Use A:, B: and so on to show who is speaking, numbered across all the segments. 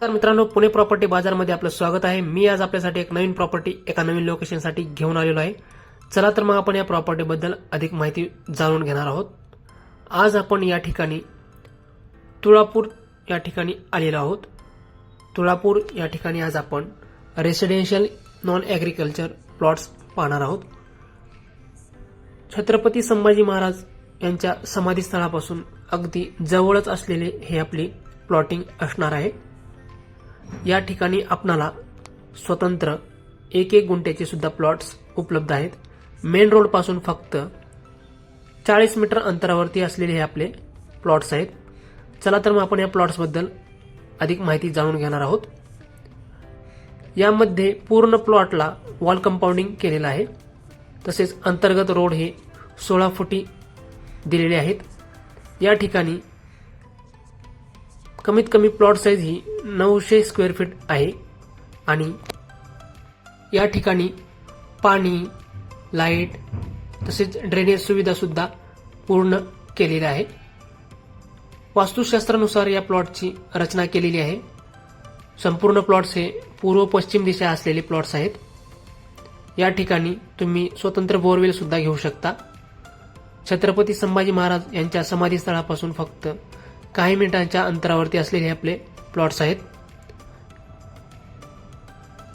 A: तर मित्रांनो पुणे प्रॉपर्टी बाजारमध्ये आपलं स्वागत आहे. मी आज आपल्यासाठी एक नवीन प्रॉपर्टी एका नवीन लोकेशनसाठी घेऊन आलेलो आहे. चला तर मग आपण या प्रॉपर्टीबद्दल अधिक माहिती जाणून घेणार आहोत. आज आपण या ठिकाणी तुळापूर या ठिकाणी आलेलो आहोत. तुळापूर या ठिकाणी आज आपण रेसिडेन्शियल नॉन ॲग्रिकल्चर प्लॉट्स पाहणार आहोत. छत्रपती संभाजी महाराज यांच्या समाधीस्थळापासून अगदी जवळच असलेले हे आपली प्लॉटिंग असणार आहे. या ठिकाणी आपणाला स्वतंत्र एक एक गुंट्याचे सुद्धा प्लॉट्स उपलब्ध आहेत. मेन रोडपासून फक्त चाळीस मीटर अंतरावरती असलेले हे आपले प्लॉट्स आहेत. चला तर मग आपण या प्लॉट्सबद्दल अधिक माहिती जाणून घेणार आहोत. यामध्ये पूर्ण प्लॉटला वॉल कंपाऊंडिंग केलेलं आहे. तसेच अंतर्गत रोड हे सोळा फुटी दिलेले आहेत. या ठिकाणी कमीत कमी प्लॉट साईज ही नऊशे स्क्वेअर फीट आहे. आणि या ठिकाणी पाणी लाइट तसेच ड्रेनेज सुविधासुद्धा पूर्ण केलेली आहे. वास्तुशास्त्रानुसार या प्लॉटची रचना केलेली आहे. संपूर्ण प्लॉट्स हे पूर्व पश्चिम दिशा असलेले प्लॉट्स आहेत. या ठिकाणी तुम्ही स्वतंत्र बोरवेल सुद्धा घेऊ शकता. छत्रपती संभाजी महाराज यांच्या समाधीस्थळापासून फक्त काही मिनिटांच्या अंतरावरती असलेले आपले प्लॉट्स आहेत.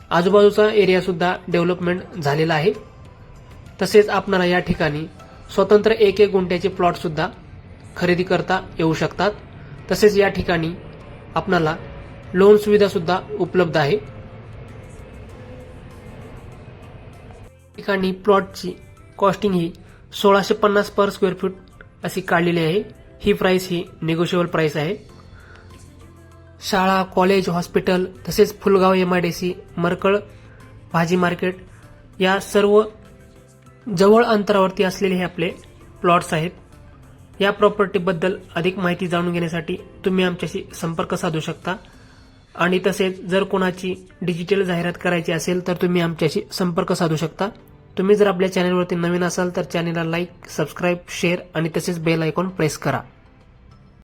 A: आजूबाजूचा एरियासुद्धा डेव्हलपमेंट झालेला आहे. तसेच आपणाला या ठिकाणी स्वतंत्र एक एक गुंठ्याचे प्लॉटसुद्धा खरेदी करता येऊ शकतात. तसेच या ठिकाणी आपणाला लोन सुविधासुद्धा उपलब्ध आहे. ठिकाणी प्लॉटची कॉस्टिंग ही सोळाशे पन्नास पर स्क्वेअर फूट अशी काढलेली आहे. ही प्राईस ही निगोशिएबल प्राईस आहे. शाळा कॉलेज हॉस्पिटल तसेच Phulgaon M I D C Markal भाजी मार्केट या सर्व जवळ अंतरावरती असलेले हे आपले प्लॉट्स आहेत. या प्रॉपर्टीबद्दल अधिक माहिती जाणून घेण्यासाठी तुम्ही आमच्याशी संपर्क साधू शकता. आणि तसेच जर कोणाची डिजिटल जाहिरात करायची असेल तर तुम्ही आमच्याशी संपर्क साधू शकता. तुम्ही जर आपल्या चॅनलवरती नवीन असाल तर चॅनलला लाईक सबस्क्राईब शेअर आणि तसेच बेल आयकॉन प्रेस करा.